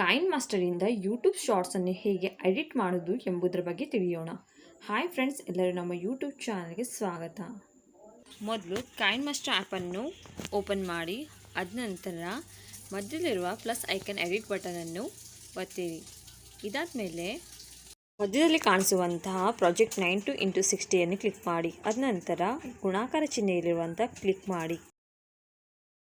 ಕೈನ್ ಮಾಸ್ಟರಿಂದ YouTube ಶಾರ್ಟ್ಸನ್ನು ಹೇಗೆ edit ಮಾಡೋದು ಎಂಬುದರ ಬಗ್ಗೆ ತಿಳಿಯೋಣ. ಹಾಯ್ ಫ್ರೆಂಡ್ಸ್ ಎಲ್ಲರೂ ನಮ್ಮ ಯೂಟ್ಯೂಬ್ ಚಾನಲ್ಗೆ ಸ್ವಾಗತ. ಮೊದಲು ಕೈನ್ ಮಾಸ್ಟರ್ ಆ್ಯಪನ್ನು ಓಪನ್ ಮಾಡಿ ಅದ ನಂತರ ಮಧ್ಯದಲ್ಲಿರುವ ಪ್ಲಸ್ ಐಕನ್ ಎಡಿಟ್ ಬಟನನ್ನು ಒತ್ತಿರಿ. ಇದಾದ ಮೇಲೆ ಮಧ್ಯದಲ್ಲಿ ಕಾಣಿಸುವಂತಹ ಪ್ರಾಜೆಕ್ಟ್ ನೈನ್ ಟು ಇಂಟು ಸಿಕ್ಸ್ಟಿಯನ್ನು ಕ್ಲಿಕ್ ಮಾಡಿ. ಅದ ನಂತರ ಗುಣಾಕಾರ ಚಿಹ್ನೆಯಲ್ಲಿರುವಂಥ ಕ್ಲಿಕ್ ಮಾಡಿ.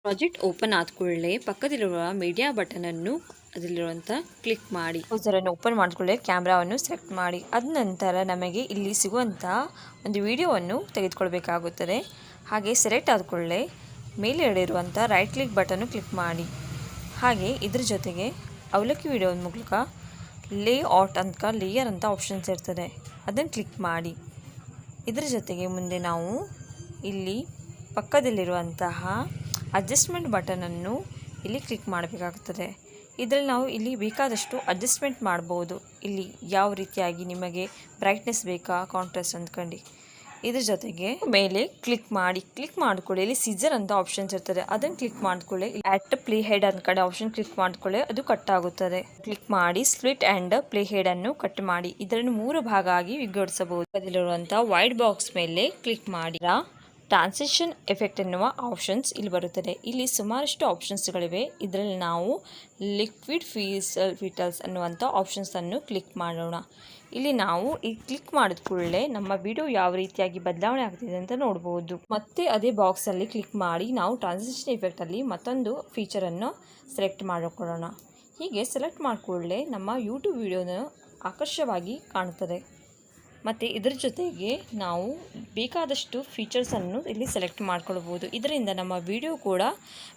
ಪ್ರಾಜೆಕ್ಟ್ ಓಪನ್ ಆದ ಕೂಡಲೇ ಪಕ್ಕದಲ್ಲಿರುವ ಮೀಡಿಯಾ ಬಟನನ್ನು ಅದರಲ್ಲಿರುವಂಥ ಕ್ಲಿಕ್ ಮಾಡಿ. ಅದನ್ನು ಓಪನ್ ಮಾಡಿಕೊಳ್ಳೆ ಕ್ಯಾಮ್ರಾವನ್ನು ಸೆಲೆಕ್ಟ್ ಮಾಡಿ. ಅದ ನಂತರ ನಮಗೆ ಇಲ್ಲಿ ಸಿಗುವಂಥ ಒಂದು ವಿಡಿಯೋವನ್ನು ತೆಗೆದುಕೊಳ್ಬೇಕಾಗುತ್ತದೆ. ಹಾಗೆ ಸೆಲೆಕ್ಟ್ ಆದಕೊಳ್ಳೆ ಮೇಲೆ ಇರುವಂಥ ರೈಟ್ ಕ್ಲಿಕ್ ಬಟನ್ನು ಕ್ಲಿಕ್ ಮಾಡಿ. ಹಾಗೆ ಇದ್ರ ಜೊತೆಗೆ ಅವಲಕ್ಕಿ ವಿಡಿಯೋ ಮೂಲಕ ಲೇ ಔಟ್ ಅಂತ ಲೇಯರ್ ಅಂತ ಆಪ್ಷನ್ಸ್ ಇರ್ತದೆ. ಅದನ್ನು ಕ್ಲಿಕ್ ಮಾಡಿ. ಇದರ ಜೊತೆಗೆ ಮುಂದೆ ನಾವು ಇಲ್ಲಿ ಪಕ್ಕದಲ್ಲಿರುವಂತಹ ಅಡ್ಜಸ್ಟ್ಮೆಂಟ್ ಬಟನನ್ನು ಇಲ್ಲಿ ಕ್ಲಿಕ್ ಮಾಡಬೇಕಾಗುತ್ತದೆ. ಇದರಲ್ಲಿ ನಾವು ಇಲ್ಲಿ ಬೇಕಾದಷ್ಟು ಅಡ್ಜಸ್ಟ್ಮೆಂಟ್ ಮಾಡ್ಬೋದು. ಇಲ್ಲಿ ಯಾವ ರೀತಿಯಾಗಿ ನಿಮಗೆ ಬ್ರೈಟ್ನೆಸ್ ಬೇಕಾ ಕಾಂಟ್ರಾಸ್ಟ್ ಅಂದ್ಕೊಂಡು. ಇದ್ರ ಜೊತೆಗೆ ಮೇಲೆ ಕ್ಲಿಕ್ ಮಾಡಿ ಕ್ಲಿಕ್ ಮಾಡ್ಕೊಳ್ಳಿ. ಇಲ್ಲಿ ಸಿಜರ್ ಅಂತ ಆಪ್ಷನ್ಸ್ ಇರ್ತದೆ. ಅದನ್ನು ಕ್ಲಿಕ್ ಮಾಡ್ಕೊಳ್ಳಿ. ಆ್ಯಟ್ ಪ್ಲೇ ಹೆಡ್ ಅಂದ್ಕಡೆ ಕಡೆ ಆಪ್ಷನ್ ಕ್ಲಿಕ್ ಮಾಡ್ಕೊಳ್ಳಿ. ಅದು ಕಟ್ ಆಗುತ್ತದೆ. ಕ್ಲಿಕ್ ಮಾಡಿ ಸ್ಪ್ಲಿಟ್ ಆ್ಯಂಡ್ ಪ್ಲೇ ಹೆಡ್ ಅನ್ನು ಕಟ್ ಮಾಡಿ. ಇದನ್ನು ಮೂರು ಭಾಗ ಆಗಿ ವಿಂಗಡಿಸಬಹುದು. ಅದರಲ್ಲಿರುವಂತಹ ವೈಟ್ ಬಾಕ್ಸ್ ಮೇಲೆ ಕ್ಲಿಕ್ ಮಾಡಿ. ಟ್ರಾನ್ಸಿಷನ್ ಎಫೆಕ್ಟ್ ಎನ್ನುವ ಆಪ್ಷನ್ಸ್ ಇಲ್ಲಿ ಬರುತ್ತದೆ. ಇಲ್ಲಿ ಸುಮಾರಷ್ಟು ಆಪ್ಷನ್ಸ್ಗಳಿವೆ ಇದರಲ್ಲಿ ನಾವು ಲಿಕ್ವಿಡ್ ಫೀಸ್ ಫಿಟಲ್ಸ್ ಅನ್ನುವಂಥ ಆಪ್ಷನ್ಸನ್ನು ಕ್ಲಿಕ್ ಮಾಡೋಣ. ಇಲ್ಲಿ ನಾವು ಈ ಕ್ಲಿಕ್ ಮಾಡಿದ ಕೂಡಲೇ ನಮ್ಮ ವಿಡಿಯೋ ಯಾವ ರೀತಿಯಾಗಿ ಬದಲಾವಣೆ ಆಗ್ತಿದೆ ಅಂತ ನೋಡ್ಬೋದು. ಮತ್ತೆ ಅದೇ ಬಾಕ್ಸಲ್ಲಿ ಕ್ಲಿಕ್ ಮಾಡಿ ನಾವು ಟ್ರಾನ್ಸಿಷನ್ ಎಫೆಕ್ಟಲ್ಲಿ ಮತ್ತೊಂದು ಫೀಚರನ್ನು ಸೆಲೆಕ್ಟ್ ಮಾಡಿಕೊಳ್ಳೋಣ. ಹೀಗೆ ಸೆಲೆಕ್ಟ್ ಮಾಡಿಕೊಳ್ಳೆ ನಮ್ಮ ಯೂಟ್ಯೂಬ್ ವಿಡಿಯೋನ ಆಕರ್ಷವಾಗಿ ಕಾಣುತ್ತದೆ. ಮತ್ತು ಇದರ ಜೊತೆಗೆ ನಾವು ಬೇಕಾದಷ್ಟು ಫೀಚರ್ಸನ್ನು ಇಲ್ಲಿ ಸೆಲೆಕ್ಟ್ ಮಾಡ್ಕೊಳ್ಬೋದು ಇದರಿಂದ ನಮ್ಮ ವಿಡಿಯೋ ಕೂಡ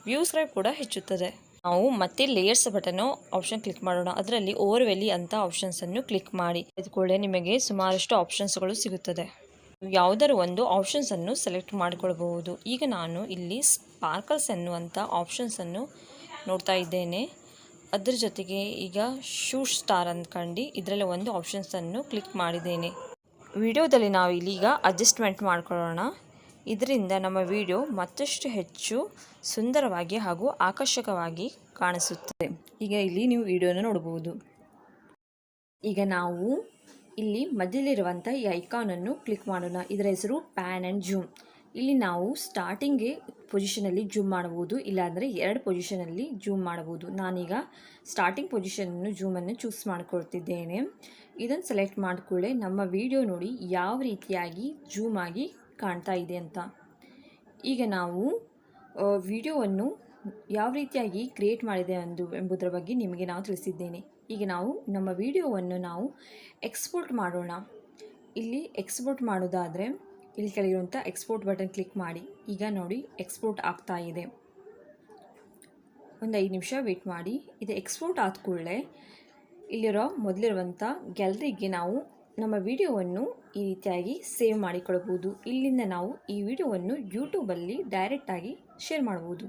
ವ್ಯೂಸ್ಗಳು ಕೂಡ ಹೆಚ್ಚುತ್ತದೆ. ನಾವು ಮತ್ತೆ ಲೇಯರ್ಸ್ ಬಟನ್ನು ಆಪ್ಷನ್ ಕ್ಲಿಕ್ ಮಾಡೋಣ. ಅದರಲ್ಲಿ ಓವರ್ ವೆಲಿ ಅಂತ ಆಪ್ಷನ್ಸನ್ನು ಕ್ಲಿಕ್ ಮಾಡಿ. ಇದಕೊಳ್ಳೆ ನಿಮಗೆ ಸುಮಾರಷ್ಟು ಆಪ್ಷನ್ಸ್ಗಳು ಸಿಗುತ್ತದೆ. ಯಾವುದರ ಒಂದು ಆಪ್ಷನ್ಸನ್ನು ಸೆಲೆಕ್ಟ್ ಮಾಡಿಕೊಳ್ಬಹುದು. ಈಗ ನಾನು ಇಲ್ಲಿ ಸ್ಪಾರ್ಕಲ್ಸ್ ಎನ್ನುವಂಥ ಆಪ್ಷನ್ಸನ್ನು ನೋಡ್ತಾ ಇದ್ದೇನೆ. ಅದರ ಜೊತೆಗೆ ಈಗ ಶೂ ಸ್ಟಾರ್ ಅಂದ್ಕೊಂಡು ಇದರಲ್ಲಿ ಒಂದು ಆಪ್ಷನ್ಸನ್ನು ಕ್ಲಿಕ್ ಮಾಡಿದ್ದೇನೆ. ವಿಡಿಯೋದಲ್ಲಿ ನಾವು ಇಲ್ಲಿಗ ಅಡ್ಜಸ್ಟ್ಮೆಂಟ್ ಮಾಡ್ಕೊಳ್ಳೋಣ. ಇದರಿಂದ ನಮ್ಮ ವಿಡಿಯೋ ಮತ್ತಷ್ಟು ಹೆಚ್ಚು ಸುಂದರವಾಗಿ ಹಾಗೂ ಆಕರ್ಷಕವಾಗಿ ಕಾಣಿಸುತ್ತದೆ. ಈಗ ಇಲ್ಲಿ ನೀವು ವಿಡಿಯೋನ ನೋಡಬಹುದು. ಈಗ ನಾವು ಇಲ್ಲಿ ಮಧ್ಯದಲ್ಲಿರುವಂಥ ಈ ಐಕಾನನ್ನು ಕ್ಲಿಕ್ ಮಾಡೋಣ. ಇದರ ಹೆಸರು ಪ್ಯಾನ್ ಆ್ಯಂಡ್ ಜೂಮ್ ಇಲ್ಲಿ ನಾವು ಸ್ಟಾರ್ಟಿಂಗ್ಗೆ ಪೊಸಿಷನಲ್ಲಿ ಜೂಮ್ ಮಾಡಬಹುದು. ಇಲ್ಲಾಂದರೆ ಎರಡು ಪೊಸಿಷನಲ್ಲಿ ಜೂಮ್ ಮಾಡಬಹುದು. ನಾನೀಗ ಸ್ಟಾರ್ಟಿಂಗ್ ಪೊಸಿಷನನ್ನು ಜೂಮನ್ನು ಚೂಸ್ ಮಾಡಿಕೊಳ್ತಿದ್ದೇನೆ. ಇದನ್ನು ಸೆಲೆಕ್ಟ್ ಮಾಡಿಕೊಳ್ಳೆ ನಮ್ಮ ವಿಡಿಯೋ ನೋಡಿ ಯಾವ ರೀತಿಯಾಗಿ ಜೂಮ್ ಆಗಿ ಕಾಣ್ತಾ ಇದೆ ಅಂತ. ಈಗ ನಾವು ವಿಡಿಯೋವನ್ನು ಯಾವ ರೀತಿಯಾಗಿ ಕ್ರಿಯೇಟ್ ಮಾಡಿದೆ ಎಂದು, ಎಂಬುದರ ಬಗ್ಗೆ ನಿಮಗೆ ನಾವು ತಿಳಿಸಿದ್ದೇನೆ. ಈಗ ನಾವು, ನಮ್ಮ ವಿಡಿಯೋವನ್ನು ನಾವು ಎಕ್ಸ್ಪೋರ್ಟ್ ಮಾಡೋಣ. ಇಲ್ಲಿ ಎಕ್ಸ್ಪೋರ್ಟ್ ಮಾಡೋದಾದರೆ, ಇಲ್ಲಿ ಕೆಳಗಿರುವಂಥ ಎಕ್ಸ್ಪೋರ್ಟ್ ಬಟನ್ ಕ್ಲಿಕ್ ಮಾಡಿ. ಈಗ ನೋಡಿ ಎಕ್ಸ್ಪೋರ್ಟ್ ಆಗ್ತಾ ಇದೆ. ಒಂದು ಐದು ನಿಮಿಷ ವೆಯ್ಟ್ ಮಾಡಿ. ಇದು ಎಕ್ಸ್ಪೋರ್ಟ್ ಆದ ಕೂಡಲೇ ಇಲ್ಲಿರೋ ಮೊದಲಿರುವಂಥ ಗ್ಯಾಲರಿಗೆ ನಾವು ನಮ್ಮ ವಿಡಿಯೋವನ್ನು ಈ ರೀತಿಯಾಗಿ ಸೇವ್ ಮಾಡಿಕೊಳ್ಳಬಹುದು ಇಲ್ಲಿಂದ ನಾವು ಈ ವಿಡಿಯೋವನ್ನು ಯೂಟ್ಯೂಬಲ್ಲಿ ಡೈರೆಕ್ಟಾಗಿ ಶೇರ್ ಮಾಡ್ಬೋದು.